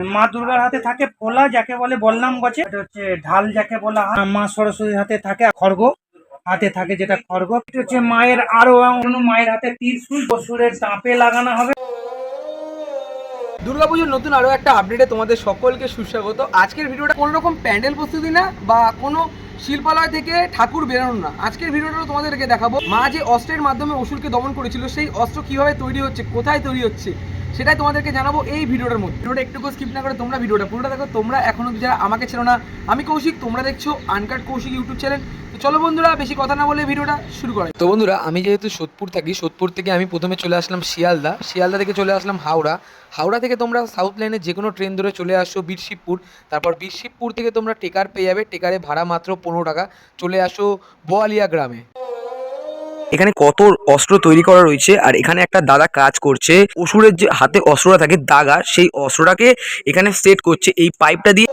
মা দুর্গার হাতে থাকে ফোলা যাকে বলে বললাম গছে। এটা হচ্ছে ঢাল যাকে বলা হয়। মা সরস্বতীর হাতে থাকে খড়গ, হাতে থাকে যেটা খড়গ। এটা হচ্ছে মায়ের আরও মায়ের হাতে ত্রিশূল পশুরের দাঁপে লাগানো হবে। দুর্গাপুজোর নতুন আরও একটা আপডেটে তোমাদের সকলকে সুস্বাগত। আজকের ভিডিওটা কোনো রকম প্যান্ডেল প্রস্তুতি না বা কোনো শিল্পালয় থেকে ঠাকুর বেরোনো না। আজকের ভিডিওটা তোমাদেরকে দেখাবো। মা যে অস্ত্রের মাধ্যমে অসুরকে দমন করেছিল, সেই অস্ত্র কীভাবে তৈরি হচ্ছে, কোথায় তৈরি হচ্ছে সেটাই তোমাদেরকে জানাব এই ভিডিওটার মধ্যে। ভিডিওটা একটুকু স্কিপ না করে তোমরা ভিডিওটা পুরোটা দেখো। তোমরা এখনও যারা আমাকে ছিল না, আমি কৌশিক, তোমরা দেখছ আনকাট কৌশিক ইউটিউব চ্যানেল চলো বন্ধুরা, বেশি কথা না বলে ভিডিওটা শুরু করে তো বন্ধুরা, আমি যেহেতু সোদপুর থাকি, সোদপুর থেকে আমি প্রথমে চলে আসলাম শিয়ালদা। শিয়ালদা থেকে চলে আসলাম হাওড়া। হাওড়া থেকে তোমরা সাউথ লাইনে যে কোনো ট্রেন ধরে চলে আসো বীরশিবপুর। তারপর বীরশিবপুর থেকে তোমরা টেকার পেয়ে যাবে। টেকারে ভাড়া মাত্র পনেরো টাকা। চলে আসো বোয়ালিয়া গ্রামে। এখানে কত অস্ত্র তৈরি করা রয়েছে আর এখানে একটা দাদা কাজ করছে। অসুরের যে হাতে অস্ত্রটা থাকে, দাগা, সেই অস্ত্রটাকে এখানে সেট করছে। এই পাইপটা দিয়ে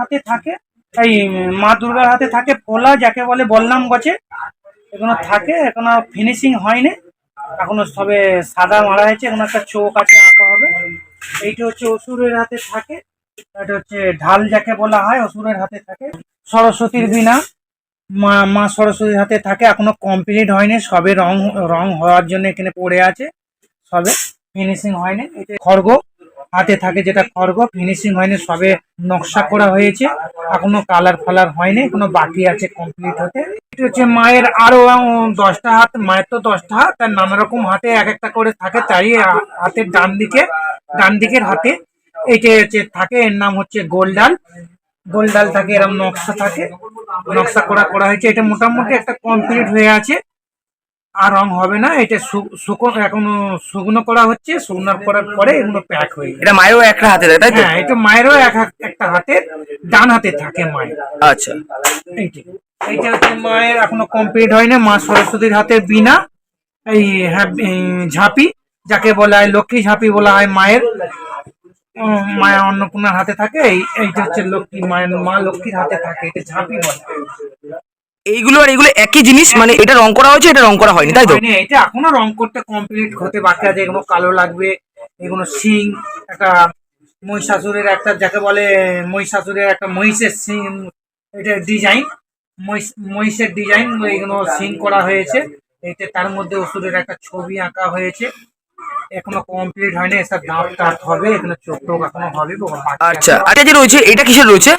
হাতে থাকে, এই মা দুর্গার হাতে থাকে ফোলা যাকে বলে বললাম গছে এগুলো থাকে, এখনও ফিনিশিং হয়নি। এখনও সবে সাদা মারা হয়েছে, এখন একটা চোখ আছে, আঁকা হবে। এইটা হচ্ছে অসুরের হাতে থাকে। এটা হচ্ছে ঢাল যাকে বলা হয়, অসুরের হাতে থাকে। সরস্বতীর বিনা মা মা সরস্বতীর হাতে থাকে, এখনও কমপ্লিট হয়নি, সবে রং রং হওয়ার জন্য এখানে পড়ে আছে। সবে ফিনিশিং হয়নি এটা খড়গ হাতে থাকে যেটা খড়গ ফিনিশিং হয়নি, সবে নকশা করা হয়েছে, এখনও কালার ফালার হয়নি, এখনও বাকি আছে কমপ্লিট হতে। এটা হচ্ছে মায়ের আরও দশটা হাত, মায়ের তো দশটা হাত, তার নানা রকম হাতে এক একটা করে থাকে তাই হাতের ডান দিকে, ডান দিকের হাতে। এইটা হচ্ছে থাকে এর নাম হচ্ছে গোলডাল গোলডাল থাকে এরকম নকশা থাকে। নকশা করা করা হয়েছে। এটা মোটামুটি একটা কমপ্লিট হয়ে আছে। আর রং হবে না। এটা শুকনো এখনও শুকনো করা হচ্ছে। শুকনো করার পরে এগুলো প্যাক হয়ে এটা মায়েরও একটা হাতে তাই তো? হ্যাঁ এটা মায়েরও এক একটা হাতে ডান হাতে থাকে মায়ের। আচ্ছা। এইটা। হচ্ছে মায়ের এখনও কমপ্লিট হয়নি। মা সরস্বতীর হাতে বিনা হ্যাঁ, এই ঝাঁপি যাকে বলা হয় লক্ষ্মী ঝাঁপি বলা হয় মায়ের। মায়ের অন্নপূর্ণার হাতে থাকে এই এইটা হচ্ছে লক্ষ্মী মায়ের মা লক্ষ্মীর হাতে থাকে এটা ঝাঁপি বলে। এইগুলো আর এগুলো একই জিনিস? মানে এটা রং করা হয়েছে এটা রং করা হয়নি তাই তো? এটা এখনও রং করতে কমপ্লিট হতে বাকি আছে এগুলো কালো লাগবে এগুলো শিং একটা মহিষাসুরের একটা যাকে বলে মহিষাসুরের একটা মহিষের শিং এটা ডিজাইন মহিষের ডিজাইন এগুলো শিং করা হয়েছে এতে তার মধ্যে অসুরের একটা ছবি আঁকা হয়েছে। এখনও কমপ্লিট হয়নি এসব দাঁত টাত হবে এখানে চোখ টোক এখনও হবে আচ্ছা আচ্ছা যে রয়েছে এটা কিসের রয়েছে?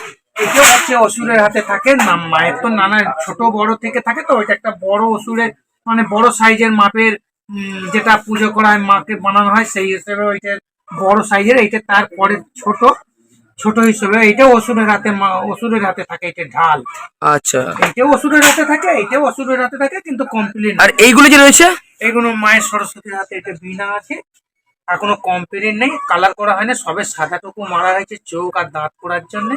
এটা হচ্ছে অসুরের হাতে থাকে না মায়ের তো নানা ছোট বড় থেকে থাকে তো ওইটা একটা বড় অসুরের মানে বড় সাইজের মাপের যেটা পুজো করা হয় মাকে বানানো হয় সেই হিসেবে ওইটা বড় সাইজের এইটা তারপরে ছোট ছোট হিসেবে এইটা অসুরের হাতে অসুরের হাতে থাকে এটা ঢাল। আচ্ছা। এইটাও অসুরের হাতে থাকে এইটাও অসুরের হাতে থাকে কিন্তু কমপ্লিট আর এইগুলো যে রয়েছে? এগুলো মায়ের সরস্বতীর হাতে এটা বিনা আছে। আর কোনো কমপ্লিট নেই কালার করা হয়নি সবে সাদাটুকু মারা হয়েছে চোখ আর দাঁত করার জন্য।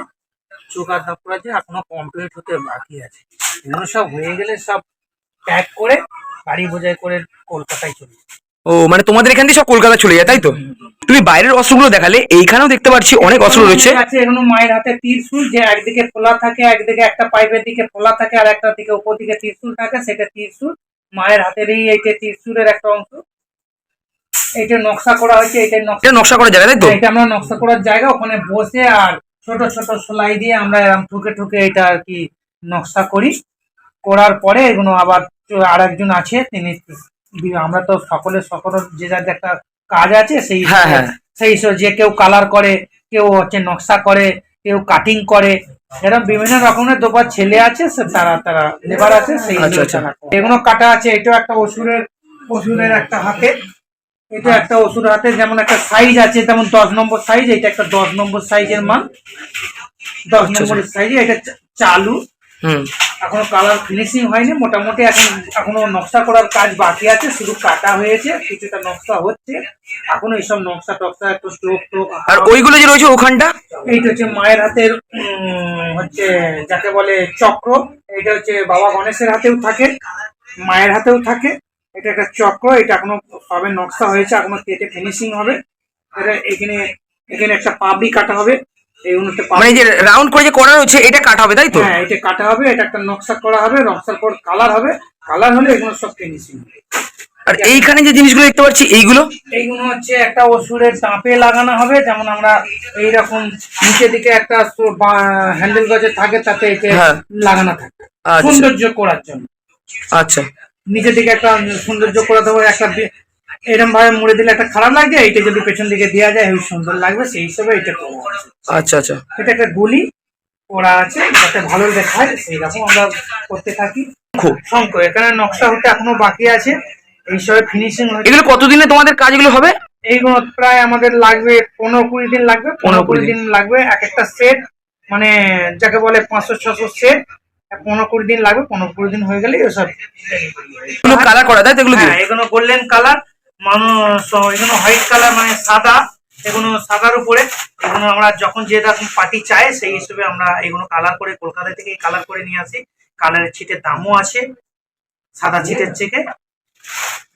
চোখ আর দাঁত করার জন্য এখনও কমপ্লিট হতে বাকি আছে। এগুলো সব হয়ে গেলে সব প্যাক করে গাড়ি বোঝাই করে কলকাতায় চলে। ও মানে তোমাদের এখান থেকে সব কলকাতা চলে যায় তাই তো? তুমি বাইরের অস্ত্রগুলো দেখালে এইখানেও দেখতে পাচ্ছি অনেক অস্ত্র রয়েছে। আছে এগুলো মায়ের হাতে ত্রিশূল যে একদিকে খোলা থাকে একদিকে একটা পাইপের দিকে খোলা থাকে আর একটা দিকে উপর দিকে ত্রিশূল থাকে সেটা ত্রিশূল। মায়ের হাতেরই এইটা ত্রিশূলের একটা অংশ এইটা নকশা করা হয়েছে এটা নকশা এটা নকশা করা জায়গা তাই তো এটা আমরা নকশা করার জায়গা ওখানে বসে আর ছোট ছোট সেলাই দিয়ে আমরা এরকম ঠুকে ঠুকে এটা আর কি নকশা করি করার পরে এগুলো আবার আর একজন আছে তিনি আমরা তো সকলের সকল যে যার একটা কাজ আছে সেই হ্যাঁ, হ্যাঁ। সেই যে কেউ কালার করে কেউ হচ্ছে নকশা করে কেউ কাটিং করে। এরকম বিভিন্ন রকমের দোকান ছেলে আছে তারা তারা লেবার আছে সেই আচ্ছা, আচ্ছা। এগুলো কাটা আছে এটাও একটা অসুরের অসুরের একটা হাতে। এটা একটা ওষুধ হাতে যেমন একটা সাইজ আছে তেমন দশ নম্বর সাইজ এটা একটা দশ নম্বর সাইজের মান দশ নম্বর সাইজ এটা চালু। এখনও কালার ফিনিশিং হয়নি মোটামুটি এখন এখনও নকশা করার কাজ বাকি আছে শুধু কাটা হয়েছে কিছুটা নকশা হচ্ছে এখনও এইসব নকশা টকশা একটু স্টোক টোক আর ওইগুলো যে রয়েছে ওখানটা? এইটা হচ্ছে মায়ের হাতের হচ্ছে যাকে বলে চক্র এটা হচ্ছে বাবা গণেশের হাতেও থাকে মায়ের হাতেও থাকে এটা একটা চক্র এটা এখনও সবে নকশা হয়েছে এখনও কেটে ফিনিশিং হবে এটা এখানে এখানে একটা পাবড়ি কাটা হবে এই মানে যে রাউন্ড করে যে করা রয়েছে এটা কাটা হবে তাই তো? হ্যাঁ এটা কাটা হবে এটা একটা নকশা করা হবে নকশার পর কালার হবে কালার হলে এগুলো সব ফিনিশিং আর এইখানে যে জিনিসগুলো দেখতে পাচ্ছি এইগুলো? এইগুলো হচ্ছে একটা ওষুধের চাপে লাগানো হবে যেমন আমরা এইরকম নিচের দিকে একটা হ্যান্ডেল গজে থাকে তাতে এতে হ্যাঁ। লাগানো থাকে। আচ্ছা। সৌন্দর্য করার জন্য। আচ্ছা। নিচের দিকে একটা সৌন্দর্য করে দেবো একটা এরম ভাবে মুড়ে দিলে একটা খারাপ লাগবে এইটা যদি পেছন দিকে দেওয়া যায় হেবি সুন্দর লাগবে সেই হিসেবে এটা করব আচ্ছা আচ্ছা। এটা একটা গুলি করা আছে যাতে ভালো দেখায় সেই রকম আমরা করতে থাকি। খুব। শঙ্খ এখানে নকশা হতে এখনও বাকি আছে এইসবে ফিনিশিং হয়েছে। এগুলো কতদিনে তোমাদের কাজগুলো হবে? এইগুলো প্রায় আমাদের লাগবে পনেরো কুড়ি দিন লাগবে পনেরো কুড়ি দিন। লাগবে এক একটা সেট মানে যাকে বলে পাঁচশো ছশো সেট পনেরো কুড়ি দিন লাগবে পনেরো কুড়ি দিন হয়ে গেলে এসব কালার করা তাই এগুলো হ্যাঁ এগুলো গোল্ডেন কালার মানুষ এগুলো হোয়াইট কালার মানে সাদা এগুলো সাদার উপরে। এগুলো আমরা যখন যে রকম পার্টি চাই সেই হিসেবে আমরা এগুলো কালার করে কলকাতা থেকে কালার করে নিয়ে আসি। কালারের ছিটের দামও আছে সাদা ছিটের থেকে।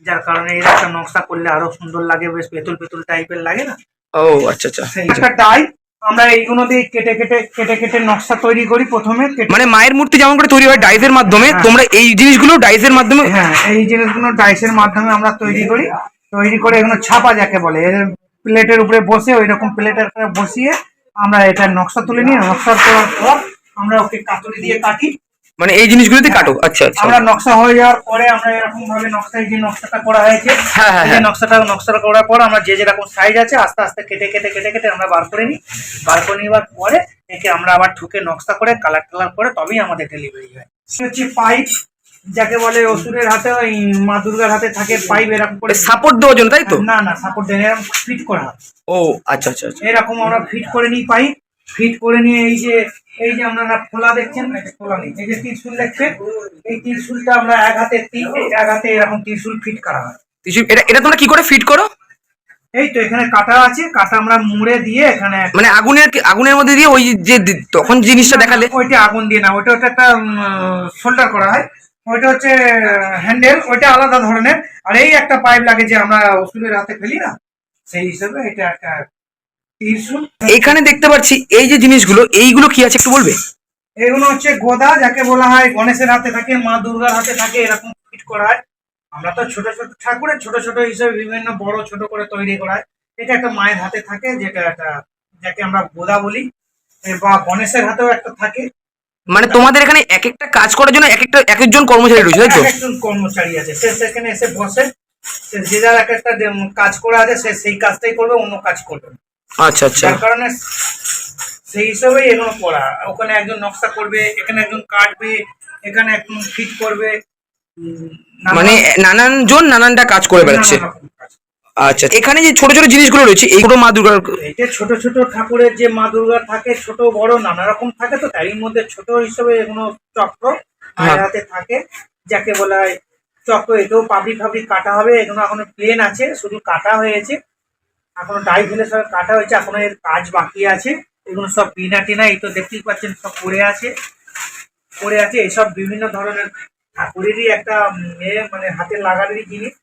যার কারণে এর একটা নকশা করলে আরও সুন্দর লাগে বেশ পেতুল পেতুল টাইপের লাগে না? ও আচ্ছা আচ্ছা। একটা ডাই আমরা এইগুলো দিয়ে কেটে কেটে কেটে কেটে নকশা তৈরি করি প্রথমে। মানে মায়ের মূর্তি যেমন করে তৈরি হয় ডাইসের মাধ্যমে হ্যাঁ। তোমরা এই জিনিসগুলো ডাইসের মাধ্যমে হ্যাঁ এই জিনিসগুলো ডাইসের মাধ্যমে আমরা তৈরি করি। তৈরি করে এগুলো ছাপা যাকে বলে এর প্লেটের উপরে বসে ওই রকম প্লেটের বসিয়ে আমরা এটা নকশা তুলে নিই নকশা তোলার পর আমরা ওকে কাতুরি দিয়ে কাটি। মানে এই জিনিসগুলোতে কাটো আচ্ছা আচ্ছা। আমরা নকশা হয়ে যাওয়ার পরে আমরা এরকম ভাবে নকশায় যে নকশাটা করা হয়েছে হ্যাঁ, হ্যাঁ, হ্যাঁ। নকশাটা নকশাটা করার পর আমরা যে যেরকম সাইজ আছে আস্তে আস্তে কেটে কেটে কেটে কেটে আমরা বার করে নিই। বার করে নেওয়ার পরে একে আমরা আবার ঠুকে নকশা করে কালার টালার করে তবেই আমাদের ডেলিভারি হয়। হচ্ছে পাইপ যাকে বলে অসুরের হাতে ওই মা দুর্গার হাতে থাকে পাইপ এরকম করে সাপোর্ট দেওয়ার জন্য তাই তো? না না সাপোর্ট দেন এরকম ফিট করা হয়। ও আচ্ছা আচ্ছা আচ্ছা। এরকম আমরা ফিট করে নিই পাইপ ফিট করে নিয়ে এই যে এই যে আপনারা খোলা দেখছেন খোলা নেই এই যে ত্রিশুল দেখছেন এই ত্রিশুলটা আমরা এক হাতে এক হাতে এরকম ত্রিশুল ফিট করা হয়। এটা এটা তোমরা কি করে ফিট করো? এই তো এখানে কাটা আছে কাটা আমরা মুড়ে দিয়ে এখানে মানে আগুনের আগুনের মধ্যে দিয়ে ওই যে তখন জিনিসটা দেখালে ওইটা আগুন দিয়ে না ওইটা ওটা একটা শোল্ডার করা হয়। ওইটা হচ্ছে হ্যান্ডেল ওইটা আলাদা ধরনের। আর এই একটা পাইপ লাগে যে আমরা ওষুধের হাতে ফেলি না সেই হিসেবে এটা একটা এখানে দেখতে পাচ্ছি এই যে জিনিসগুলো এইগুলো কি আছে একটু বলবে? এগুলো হচ্ছে গোদা যাকে বলা হয় গণেশের হাতে থাকে মা দুর্গার হাতে থাকে এরকম ফিট করা হয়। আমরা তো ছোট ছোট ঠাকুরের ছোট ছোট হিসেবে বিভিন্ন বড় ছোট করে তৈরি করা হয়। এটা একটা মায়ের হাতে থাকে যেটা একটা যাকে আমরা গোদা বলি। বা গণেশের হাতেও একটা থাকে। মানে তোমাদের এখানে এক একটা কাজ করার জন্য এক একটা এক একজন কর্মচারী রয়েছে তাই তো? একজন কর্মচারী আছে। সে সেখানে এসে বসে সে যে যার এক একটা কাজ করা আছে সে সেই কাজটাই করবে অন্য কাজ করবে আচ্ছা আচ্ছা। যার কারণে সেই হিসেবেই এগুলো করা। ওখানে একজন নকশা করবে এখানে একজন কাটবে এখানে একজন ফিট করবে মানে নানান জন নানানটা কাজ করে বেড়াচ্ছে। আচ্ছা এখানে যে ছোট ছোট জিনিসগুলো রয়েছে এই ছোট মা দুর্গার এই যে ছোট ছোট ঠাকুরের যে মা দুর্গা থাকে ছোট বড় নানা রকম থাকে তো তারই মধ্যে ছোট হিসেবে এগুলো চক্র মায়ের হ্যাঁ। হাতে থাকে যাকে বলা হয় চক্র। এটাও পাবলিক ফাবলিক কাটা হবে এগুলো এখনও প্লেন আছে শুধু কাটা হয়েছে। এখনও ডাই ফেলে সব কাটা হয়েছে এখনও এর কাজ বাকি আছে। এগুলো সব বিনা টিনা এই তো দেখতেই পাচ্ছেন সব পড়ে আছে। পড়ে আছে এসব বিভিন্ন ধরনের ঠাকুরেরই একটা মানে হাতে লাগানোরই জিনিস।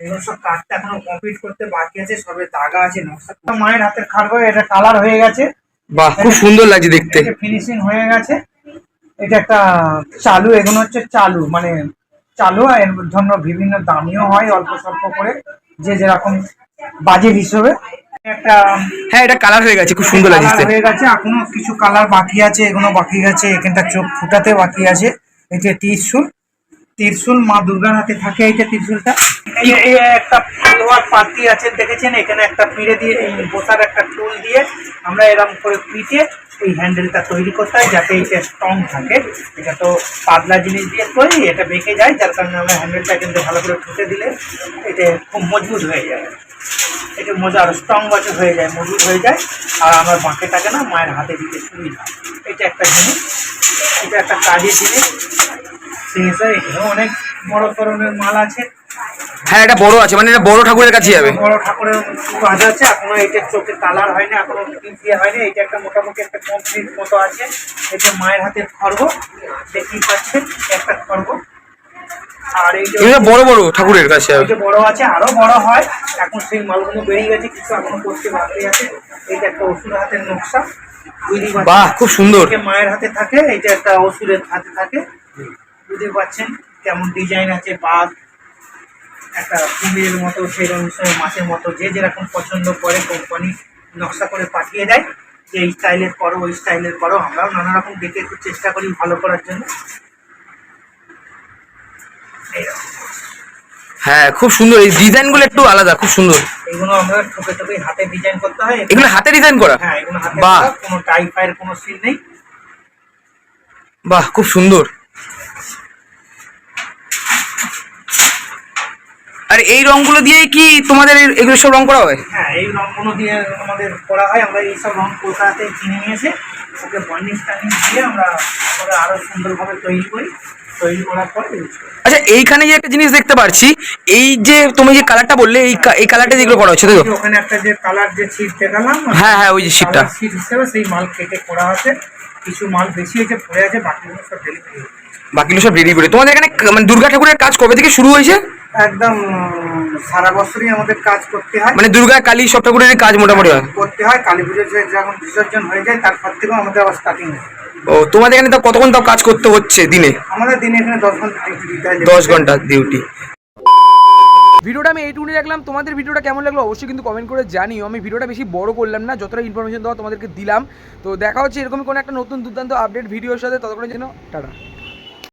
এগুলো সব কাজটা এখনও কমপ্লিট করতে বাকি আছে সবে দাগা আছে নকশা। মায়ের হাতের খাটবো এটা কালার হয়ে গেছে। বাহ খুব সুন্দর লাগছে দেখতে। ফিনিশিং হয়ে গেছে। এটা একটা চালু এগুলো হচ্ছে চালু মানে চালু এর জন্য বিভিন্ন দামিও হয় অল্প স্বল্প করে যে যেরকম বাজেট হিসেবে। একটা হ্যাঁ এটা কালার হয়ে গেছে খুব সুন্দর লাগছে হয়ে গেছে এখনও কিছু কালার বাকি আছে এগুলো বাকি আছে এখানটা চোখ ফুটাতে বাকি আছে। এটা ত্রিশুল ত্রিশুল মা দুর্গার হাতে থাকে এইটা ত্রিশুলটা। একটা লোহার পাতি আছে, দেখেছেন? এখানে একটা পিড়ে দিয়ে, এই বসার একটা টুল দিয়ে আমরা এরকম করে পিটে এই হ্যান্ডেলটা তৈরি করতে হয় যাতে এটা স্ট্রং থাকে। এটা তো পাতলা জিনিস দিয়ে তৈরি, এটা বেঁকে যায়, যার কারণে আমরা হ্যান্ডেলটা কিন্তু ভালো করে ঠুকে দিলে এটা খুব মজবুত হয়ে যায়। এটা মজা আরও স্ট্রং বছর হয়ে যায়, মজবুত হয়ে যায়। আর আমার বাঁকে থাকে না মায়ের হাতে দিতে সুবিধা। এটা একটা জিনিস, এটা একটা কাজের জিনিস। এখানেও অনেক বড় ধরনের মাল আছে। হ্যাঁ এটা বড় আছে মানে এটা বড় ঠাকুরের কাছে যাবে। বড় ঠাকুরের কাজ আছে। এখনও এটার চোখে কালার হয়নি এখনও ফিটিং দিয়ে হয়নি। এটা একটা মোটামুটি একটা কমপ্লিট মতো আছে। এটা মায়ের হাতের খর্গ দেখতেই পাচ্ছেন একটা খর্গ আর এই যে এটা বড় বড় ঠাকুরের কাছে ওইটা বড় আছে আরও বড় হয়। এখন সেই মালগুলো বেরিয়ে গেছে কিছু এখনও করতে বাকি আছে। এইটা একটা ওষুধ হাতের নকশা। বাহ খুব সুন্দর। এটা মায়ের হাতে থাকে এটা একটা ওষুধের হাতে থাকে। বুঝতে পারছেন কেমন ডিজাইন আছে বাঘ একটা কুমিরের মতো সেই সেরকম মাছের মতো যে যেরকম পছন্দ করে কোম্পানি নকশা করে পাঠিয়ে দেয় যে এই স্টাইলের করো ওই স্টাইলের করো আমরাও নানা রকম দেখে একটু চেষ্টা করি ভালো করার জন্য। হ্যাঁ খুব সুন্দর। এই ডিজাইনগুলো একটু আলাদা খুব সুন্দর। এগুলো আমরা ঠোকে ঠোকে হাতে ডিজাইন করতে হয়। এগুলো হাতে ডিজাইন করা? হ্যাঁ এগুলো হাতে কোনো টাইফাইয়ের কোনো সিল নেই। বাহ খুব সুন্দর। আর এই রংগুলো দিয়ে কি তোমাদের এগুলো সব রং করা হয়? হ্যাঁ এই রঙগুলো দিয়ে আমাদের করা হয়। আমরা এইসব রঙ কলকাতাতে কিনে নিয়ে এসে ওকে টার্নিশ দিয়ে আমরা সুন্দরভাবে তৈরি করি। তৈরি করার পর আচ্ছা এইখানে যে একটা জিনিস দেখতে পাচ্ছি এই যে তুমি যে কালারটা বললে এই এই কালারটা যেগুলো করা হচ্ছে তো? ওখানে একটা যে কালার যে ছিট দেখালাম হ্যাঁ হ্যাঁ ওই যে শীটটা ছিট হিসেবে সেই মাল কেটে করা আছে। কিছু মাল বেশি হয়েছে পড়ে আছে বাকিগুলো সব ডেলিভারি বাকিগুলো সব করে। তোমাদের এখানে মানে দুর্গা ঠাকুরের কাজ কবে থেকে শুরু হয়েছে? একদম সারা বছরই আমাদের কাজ করতে হয়। মানে দুর্গা কালী সব ঠাকুরের কাজ মোটামুটি হয়? করতে হয় কালী পুজোর যে যখন বিসর্জন হয়ে যায় তারপর থেকেও আমাদের আবার স্টার্টিং হয়। ও তোমাদের এখানে তো কতক্ষণ তাও কাজ করতে হচ্ছে দিনে? আমাদের দিনে এখানে দশ ঘণ্টা ডিউটি দিতে হয়। দশ ঘণ্টা ডিউটি ভিডিওটা আমি এইটুকুনি রাখলাম তোমাদের ভিডিওটা কেমন লাগল অবশ্যই কিন্তু কমেন্ট করে জানিও। আমি ভিডিওটা বেশি বড় করলাম না যতটা ইনফরমেশন দেওয়া তোমাদেরকে দিলাম। তো দেখা হচ্ছে এরকমই কোনো একটা নতুন দুর্দান্ত আপডেট ভিডিওর সাথে। ততক্ষণের জন্য টাটা।